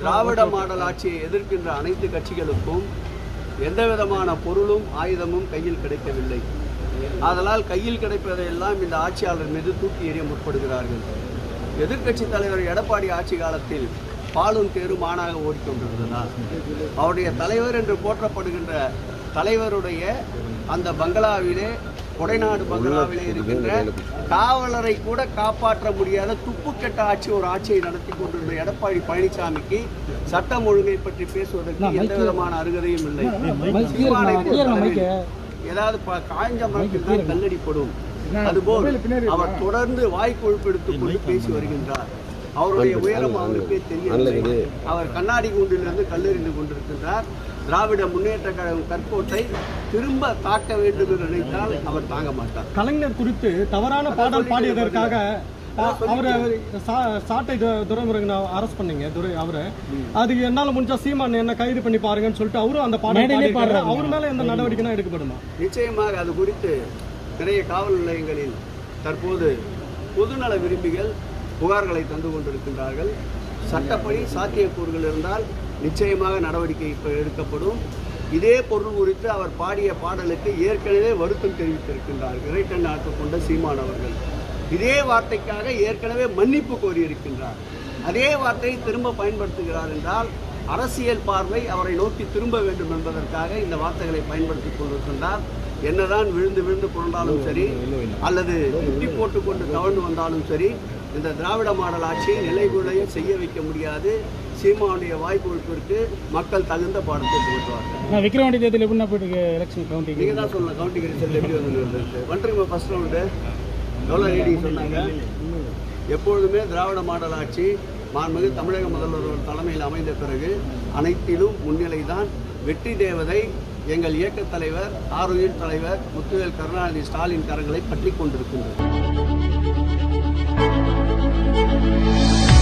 திராவிட model ஆட்சியை எதிர்க்கின்ற அனைத்து கட்சிகளுக்கும் எந்த விதமான பொருளும் ஆயுதமும் கையில் கிடைக்கவில்லை. ஆதலால் கையில் கிடைப்பதையெல்லாம் இந்த ஆட்சியாளர் மீது தூக்கி எறிய முற்படுகிறார்கள். எதிர்க்கட்சி தலைவர் எடப்பாடி ஆட்சி காலத்தில் பாலும் தேரும் மானாக ஓடிக்கொண்டிருந்ததால் அவருடைய தலைவர் என்று போற்றப்படுகின்ற தலைவருடைய அந்த பங்களாவிலே கொடைநாடு பங்களாவிலே இருக்கின்ற காவலரை கூட காப்பாற்ற முடியாத துப்புக்கெட்ட ஆட்சி ஒரு ஆட்சியை நடத்தி கொண்டிருந்த எடப்பாடி பழனிசாமிக்கு சட்டம் ஒழுங்கை பற்றி பேசுவதற்கு எந்த விதமான அருகதையும் இல்லை. ஏதாவது காய்ஞ்ச மரத்தில் தான் கல்லடிப்படும் அதுபோல் அவர் தொடர்ந்து வாய் கொழுப்பெடுத்துக் கொண்டு பேசி வருகின்றார். அவருடைய உயரம் அவருக்கே தெரியவில்லை அவர் கண்ணாடி கூண்டிலிருந்து கல்லெறிந்து கொண்டிருக்கின்றார். திராவிட முன்னேற்ற கழகம் கற்கோட்டை திரும்ப தாக்க வேண்டும் என்று நினைத்தால் அவர் தாங்க மாட்டார். கலைஞர் குறித்து தவறான பாடல் பாடியதற்காக அவரை சாட்டை துரைமுருகனை அரெஸ்ட் பண்ணீங்க துரை அவரை. அதுக்கு என்னால முடிஞ்சா சீமான் என்ன கைது பண்ணி பாருங்கன்னு சொல்லிட்டு அவரும் அந்த பாடல் பாடியிருக்காரு. அவர் மேல எந்த நடவடிக்கைனா எடுக்கப்படுமா? நிச்சயமாக அது குறித்து நிறைய காவல் நிலையங்களில் தற்போது பொதுநல விரும்பிகள் புகார்களை தந்து கொண்டிருக்கின்றார்கள். சட்டப்படி சாத்தியக்கூறுகள் இருந்தால் நிச்சயமாக நடவடிக்கை எடுக்கப்படும். இதே பொருள் குறித்து அவர் பாடிய பாடலுக்கு ஏற்கனவே வருத்தம் தெரிவித்திருக்கின்றார். இறைக்கண் நாட்டு கொண்ட சீமான் அவர்கள். இதே வார்த்தைக்காக ஏற்கனவே மன்னிப்பு கோரியிருக்கின்றார். அதே வார்த்தையை திரும்ப பயன்படுத்துகிறார் என்றால் அரசியல் பார்வை அவரை நோக்கி திரும்ப வேண்டும் என்பதற்காக இந்த வார்த்தைகளை பயன்படுத்தி கொண்டிருக்கின்றார். என்னதான் விழுந்து விழுந்து புரண்டாலும் சரி அல்லது முட்டி போட்டுக்கொண்டு தவழ்ந்து வந்தாலும் சரி இந்த திராவிட மாடல் ஆட்சியை நிலைகுலைய செய்ய வைக்க முடியாது. சீமானுடைய வாய்ப்புகளுக்கு மக்கள் தகுந்த பாடத்தை நான் விக்ரவாண்டி தேர்தல் எப்படின்னா போயிட்டு எலெக்ஷன் கவுண்டிங் நீங்க தான் சொல்லலாம் கவுண்டிங் ரிசல்ட் எப்படி வந்து வந்துருங்க ஃபர்ஸ்ட் ரவுண்டு எவ்வளோ ரீடிங் சொன்னாங்க. எப்பொழுதுமே திராவிட மாடல் ஆட்சி மாண்புமிகு தமிழக முதல்வர் தலைமையில் அமைந்த பிறகு அனைத்திலும் முன்னிலை தான் வெற்றி தேவதை எங்கள் இயக்கத் தலைவர் ஆருயிர் தலைவர் முத்துவேல் கருணாநிதி ஸ்டாலின் கரங்களை பற்றி கொண்டிருக்கின்றது. 啊！